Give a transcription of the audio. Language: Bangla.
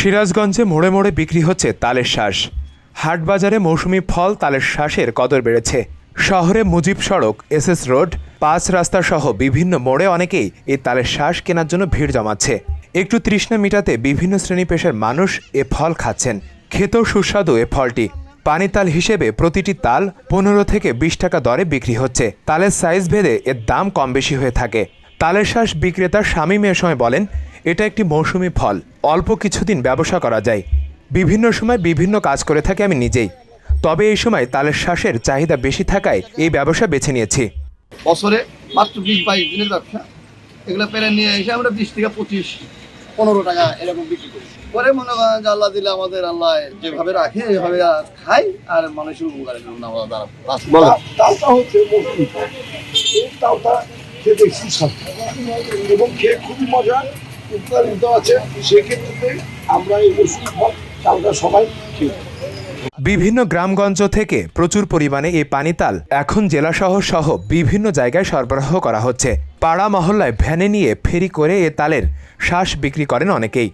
সিরাজগঞ্জে মোড়ে মোড়ে বিক্রি হচ্ছে তালের শ্বাস হাটবাজারে মৌসুমি ফল তালের শ্বাসের কদর বেড়েছে। শহরে মুজিব সড়ক, এসএস রোড, পাঁচ রাস্তা সহ বিভিন্ন মোড়ে অনেকেই এই তালের শ্বাস কেনার জন্য ভিড় জমাচ্ছে। একটু তৃষ্ণা মিটাতে বিভিন্ন শ্রেণি পেশার মানুষ এ ফল খাচ্ছেন। খেতেও সুস্বাদু এ ফলটি। পানি তাল হিসেবে প্রতিটি তাল পনেরো থেকে বিশ টাকা দরে বিক্রি হচ্ছে। তালের সাইজ ভেদে এর দাম কম বেশি হয়ে থাকে। তালের শ্বাস বিক্রেতা শামীম এ সময় বলেন এটা একটি মৌসুমি ফল। অল্প কিছুদিন ব্যবসা করা যায়। বিভিন্ন সময় বিভিন্ন কাজ করে থাকি আমি নিজেই। তবে এই সময় তালের শ্বাসের চাহিদা বেশি থাকায় এই ব্যবসা বেছে নিয়েছি। বছরে মাত্র বিশ বাইশ দিনের ব্যবসা। এগুলো পেরে নিয়ে এসে আমরা বিশ থেকে পঁচিশ পনেরো টাকা এরকম বিক্রি করি। পরে মনে করেন যে আল্লাহ দিলে আমাদের আল্লাহ যেভাবে রাখে এইভাবে আর খাই আর মানুষের উপকারের জন্য আমরা তালটা হচ্ছে খেতে সুস্বাদু এবং খেয়ে খুবই মজা উপকারিতা আছে, সেক্ষেত্রে আমরা এই ওষুধ ফল চালটা সবাই খেয়ে বিভিন্ন গ্রামগঞ্জ থেকে প্রচুর পরিমাণে এই পানিতাল এখন জেলা শহর সহ বিভিন্ন জায়গায় সরবরাহ করা হচ্ছে। পাড়া মহল্লায় ভ্যানে নিয়ে ফেরি করে এ তালের শ্বাস বিক্রি করেন অনেকেই।